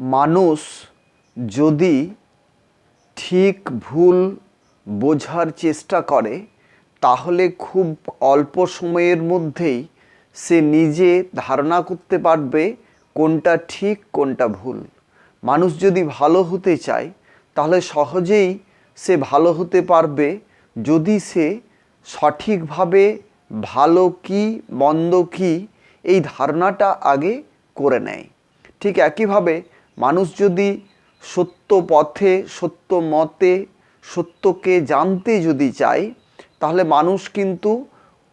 মানুষ যদি ঠিক ভুল বোঝার চেষ্টা করে, তাহলে খুব অল্প সময়ের মধ্যেই সে নিজে ধারণা করতে পারবে কোনটা ঠিক, কোনটা ভুল। মানুষ যদি ভালো হতে চায়, তাহলে সহজেই সে ভালো হতে পারবে যদি সে সঠিকভাবে ভালো কি, মন্দ কি, এই ধারণাটা আগে করে নেয়। ঠিক একইভাবে মানুষ যদি সত্য পথে, সত্য মতে, সত্যকে জানতে যদি চায়, তাহলে মানুষ কিন্তু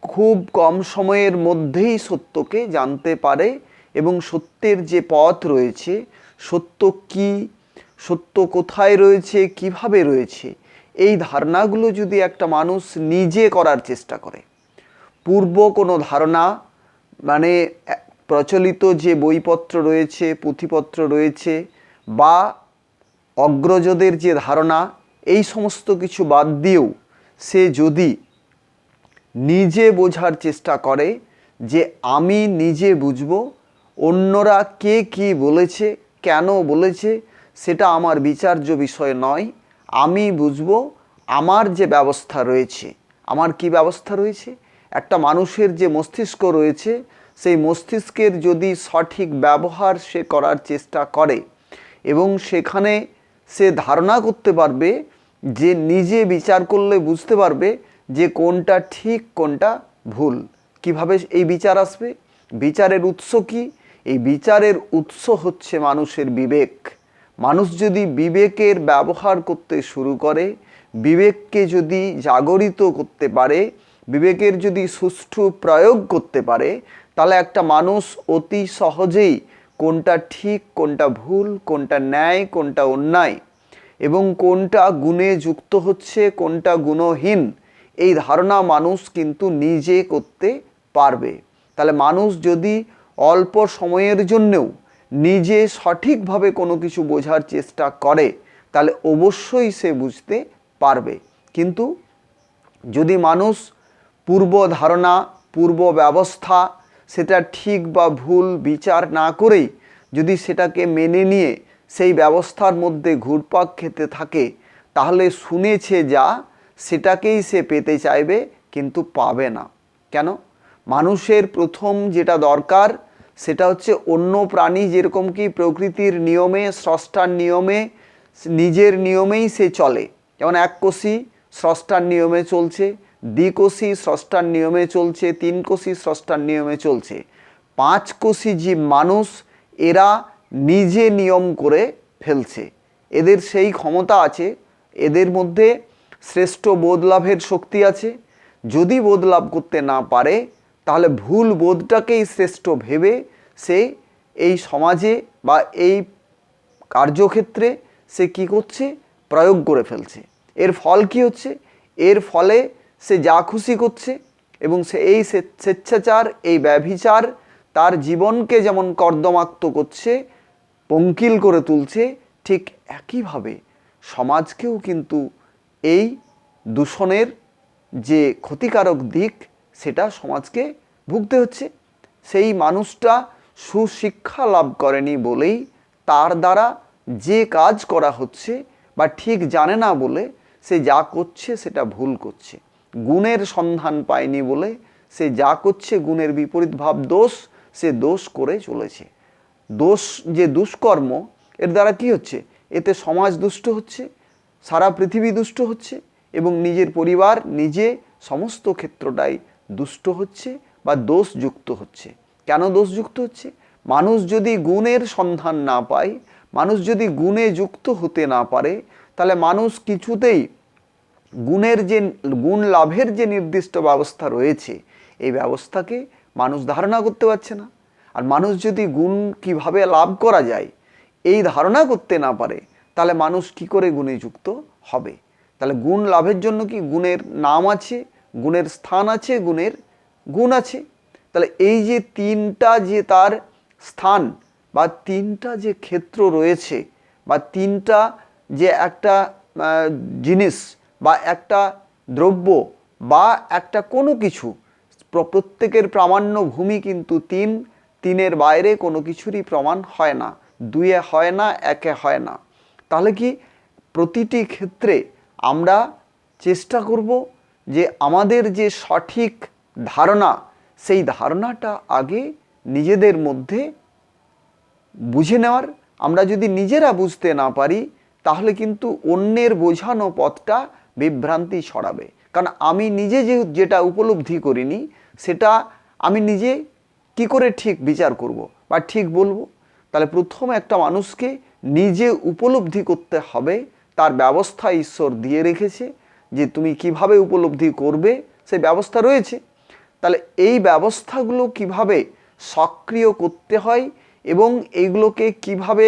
খুব কম সময়ের মধ্যেই সত্যকে জানতে পারে এবং সত্যের যে পথ রয়েছে, সত্য কি, সত্য কোথায় রয়েছে, কীভাবে রয়েছে, এই ধারণাগুলো যদি একটা মানুষ নিজে করার চেষ্টা করে। পূর্ব কোনো ধারণা মানে প্রচলিত যে বইপত্র রয়েছে, পুঁথিপত্র রয়েছে বা অগ্রজদের যে ধারণা, এই সমস্ত কিছু বাদ দিয়েও সে যদি নিজে বোঝার চেষ্টা করে যে আমি নিজে বুঝব, অন্যরা কে কি বলেছে, কেন বলেছে, সেটা আমার বিচার্য বিষয় নয়। আমি বুঝব আমার যে ব্যবস্থা রয়েছে। আমার কি ব্যবস্থা রয়েছে? একটা মানুষের যে মস্তিষ্ক রয়েছে সেই মস্তিষ্কের যদি সঠিক ব্যবহার সে করার চেষ্টা করে এবং সেখানে সে ধারণা করতে পারবে যে নিজে বিচার করলে বুঝতে পারবে যে কোনটা ঠিক, কোনটা ভুল। কীভাবে এই বিচার আসবে? বিচারের উৎস কি? এই বিচারের উৎস হচ্ছে মানুষের বিবেক। মানুষ যদি বিবেকের ব্যবহার করতে শুরু করে, বিবেককে যদি জাগরিত করতে পারে, বিবেকের যদি সুষ্ঠু প্রয়োগ করতে পারে তাহলে একটা মানুষ অতি সহজেই কোনটা ঠিক, কোনটা ভুল, কোনটা ন্যায়, কোনটা অন্যায় এবং কোনটা গুণে যুক্ত হচ্ছে, কোনটা গুণহীন, এই ধারণা মানুষ কিন্তু নিজে করতে পারবে। তাহলে মানুষ যদি অল্প সময়ের জন্যেও নিজে সঠিকভাবে কোনো কিছু বোঝার চেষ্টা করে, তাহলে অবশ্যই সে বুঝতে পারবে। কিন্তু যদি মানুষ পূর্ব ধারণা, পূর্ব ব্যবস্থা সেটা ঠিক বা ভুল বিচার না করেই যদি সেটাকে মেনে নিয়ে সেই ব্যবস্থার মধ্যে ঘুরপাক খেতে থাকে, তাহলে শুনেছে যা, সেটাকেই সে পেতে চাইবে কিন্তু পাবে না। কেন? মানুষের প্রথম যেটা দরকার, সেটা হচ্ছে অন্য প্রাণী যেরকম কি প্রকৃতির নিয়মে, স্রষ্টার নিয়মে, নিজের নিয়মেই সে চলে। যেমন এক কোষী স্রষ্টার নিয়মে চলছে দ্বিকোষী স্রষ্টার নিয়মে চলছে তিন কোষী স্রষ্টার নিয়মে চলছে। পাঁচ কোষী জীব মানুষ, এরা নিজে নিয়ম করে ফেলছে। এদের সেই ক্ষমতা আছে, এদের মধ্যে শ্রেষ্ঠ বোধ লাভের শক্তি আছে। যদি বোধ লাভ করতে না পারে, তাহলে ভুল বোধটাকেই শ্রেষ্ঠ ভেবে সে এই সমাজে বা এই কার্যক্ষেত্রে সে কি করছে? প্রয়োগ করে ফেলছে। এর ফল কি হচ্ছে? এর ফলে সে যা খুশি করছে এবং সে এই স্বেচ্ছাচার, এই ব্যভিচার তার জীবনকে যেমন কর্দমাক্ত করছে, পঙ্কিল করে তুলছে, ঠিক একইভাবে সমাজকেও কিন্তু এই দূষণের যে ক্ষতিকারক দিক সেটা সমাজকে ভুগতে হচ্ছে। সেই মানুষটা সুশিক্ষা লাভ করেনি বলেই তার দ্বারা যে কাজ করা হচ্ছে বা ঠিক জানে না বলে সে যা করছে সেটা ভুল করছে। গুণের সন্ধান পায়নি বলে সে যা করছে গুণের বিপরীত ভাব দোষ, সে দোষ করে চলেছে। দোষ যে দুষ্কর্ম, এর দ্বারা কি হচ্ছে? এতে সমাজ দুষ্ট হচ্ছে, সারা পৃথিবী দুষ্ট হচ্ছে এবং নিজের পরিবার নিজে সমস্ত ক্ষেত্রটাই দুষ্ট হচ্ছে বা দোষযুক্ত হচ্ছে। কেন দোষযুক্ত হচ্ছে? মানুষ যদি গুণের সন্ধান না পায়, মানুষ যদি গুণে যুক্ত হতে না পারে, তাহলে মানুষ কিছুতেই গুণের যে, গুণ লাভের যে নির্দিষ্ট ব্যবস্থা রয়েছে, এই ব্যবস্থাকে মানুষ ধারণা করতে পারছে না। আর মানুষ যদি গুণ কীভাবে লাভ করা যায়, এই ধারণা করতে না পারে, তাহলে মানুষ কি করে গুণে যুক্ত হবে? তাহলে গুণ লাভের জন্য কি গুণের নাম আছে, গুণের স্থান আছে, গুণের গুণ আছে? তাহলে এই যে তিনটা যে তার স্থান বা তিনটা যে ক্ষেত্র রয়েছে বা তিনটা যে একটা জিনিস বা একটা দ্রব্য বা একটা কোনো কিছু প্রত্যেকের প্রামাণ্য ভূমি কিন্তু তিন, তিনের বাইরে কোনো কিছুরই প্রমাণ হয় না। দুয়ে হয় না, একে হয় না। তাহলে কি প্রতিটি ক্ষেত্রে আমরা চেষ্টা করব যে আমাদের যে সঠিক ধারণা, সেই ধারণাটা আগে নিজেদের মধ্যে বুঝে নেওয়ার। আমরা যদি নিজেরা বুঝতে না পারি, তাহলে কিন্তু অন্যের বোঝানো পথটা বিভ্রান্তি ছড়াবে। কারণ আমি নিজে যে যেটা উপলব্ধি করিনি, সেটা আমি নিজে কি করে ঠিক বিচার করব বা ঠিক বলব? তাহলে প্রথম একটা মানুষকে নিজে উপলব্ধি করতে হবে। তার ব্যবস্থা ঈশ্বর দিয়ে রেখেছে যে তুমি কীভাবে উপলব্ধি করবে সেই ব্যবস্থা রয়েছে। তাহলে এই ব্যবস্থাগুলো কীভাবে সক্রিয় করতে হয় এবং এইগুলোকে কীভাবে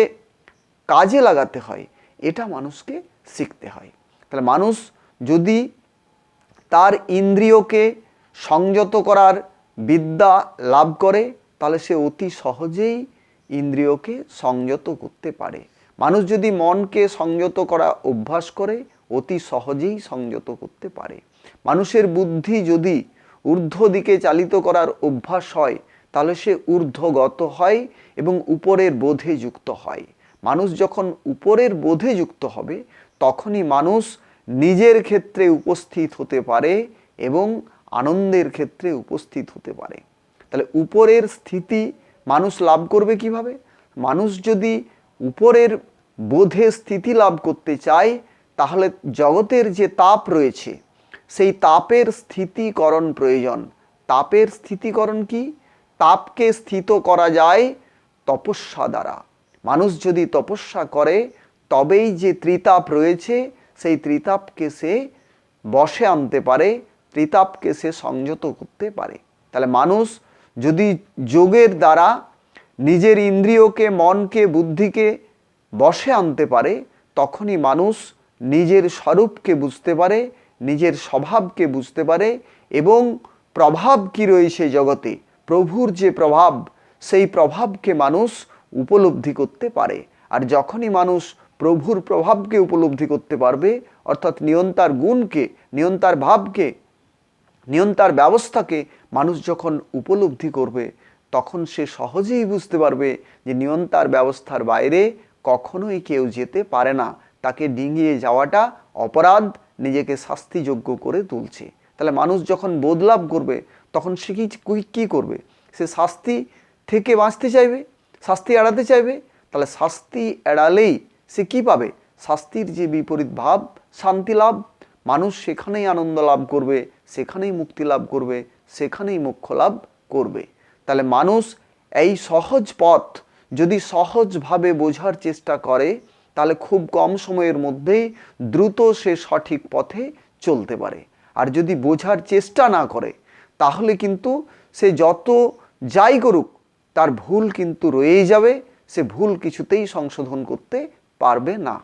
কাজে লাগাতে হয়, এটা মানুষকে শিখতে হয়। তাহলে মানুষ যদি তার ইন্দ্রিয়কে সংযত করার বিদ্যা লাভ করে, তাহলে সে অতি সহজেই ইন্দ্রিয়কে সংযত করতে পারে। মানুষ যদি মনকে সংযত করা অভ্যাস করে, অতি সহজেই সংযত করতে পারে। মানুষের বুদ্ধি যদি ঊর্ধ্ব দিকে চালিত করার অভ্যাস হয়, তাহলে সে ঊর্ধ্বগত হয় এবং উপরের বোধে যুক্ত হয়। মানুষ যখন উপরের বোধে যুক্ত হবে, তখনই মানুষ নিজের ক্ষেত্রে উপস্থিত হতে পারে এবং আনন্দের ক্ষেত্রে উপস্থিত হতে পারে। তাহলে উপরের স্থিতি মানুষ লাভ করবে কীভাবে? মানুষ যদি উপরের বোধে স্থিতি লাভ করতে চায়, তাহলে জগতের যে তাপ রয়েছে, সেই তাপের স্থিতিকরণ প্রয়োজন। তাপের স্থিতিকরণ কি? তাপকে স্থিত করা যায় তপস্যা দ্বারা। মানুষ যদি তপস্যা করে, তবেই যে ত্রিতাপ রয়েছে সেই ত্রিতাপকে সে বসে আনতে পারে, ত্রিতাপকে সে সংযত করতে পারে। তাহলে মানুষ যদি যোগের দ্বারা নিজের ইন্দ্রিয়কে, মনকে, বুদ্ধিকে বসে আনতে পারে, তখনই মানুষ নিজের স্বরূপকে বুঝতে পারে, নিজের স্বভাবকে বুঝতে পারে এবং প্রভাব কি রয়েছে জগতে, প্রভুর যে প্রভাব, সেই প্রভাবকে মানুষ উপলব্ধি করতে পারে। আর যখনই মানুষ প্রভুর প্রভাবকে উপলব্ধি করতে পারবে, অর্থাৎ নিয়ন্তার গুণকে, নিয়ন্তার ভাবকে, নিয়ন্তার ব্যবস্থাকে মানুষ যখন উপলব্ধি করবে, তখন সে সহজেই বুঝতে পারবে যে নিয়ন্তার ব্যবস্থার বাইরে কখনোই কেউ যেতে পারে না। তাকে ডিঙিয়ে যাওয়াটা অপরাধ, নিজেকে শাস্তিযোগ্য করে তুলছে। তাহলে মানুষ যখন বদলাভ করবে, তখন সে কি, কী করবে? সে শাস্তি থেকে বাঁচতে চাইবে? শাস্তি এড়াতে চাইবে? তাহলে শাস্তি এড়ালেই সে কি পাবে? শাস্তির যে বিপরীত ভাব, শান্তি লাভ, মানুষ সেখানেই আনন্দ লাভ করবে, সেখানেই মুক্তি লাভ করবে, সেখানেই মোক্ষ লাভ করবে। তাহলে মানুষ এই সহজ পথ যদি সহজভাবে বোঝার চেষ্টা করে, তাহলে খুব কম সময়ের মধ্যেই দ্রুত সে সঠিক পথে চলতে পারে। আর যদি বোঝার চেষ্টা না করে, তাহলে কিন্তু সে যত যাই করুক, তার ভুল কিন্তু রয়েই যাবে, সে ভুল কিছুতেই সংশোধন করতে পারবে না।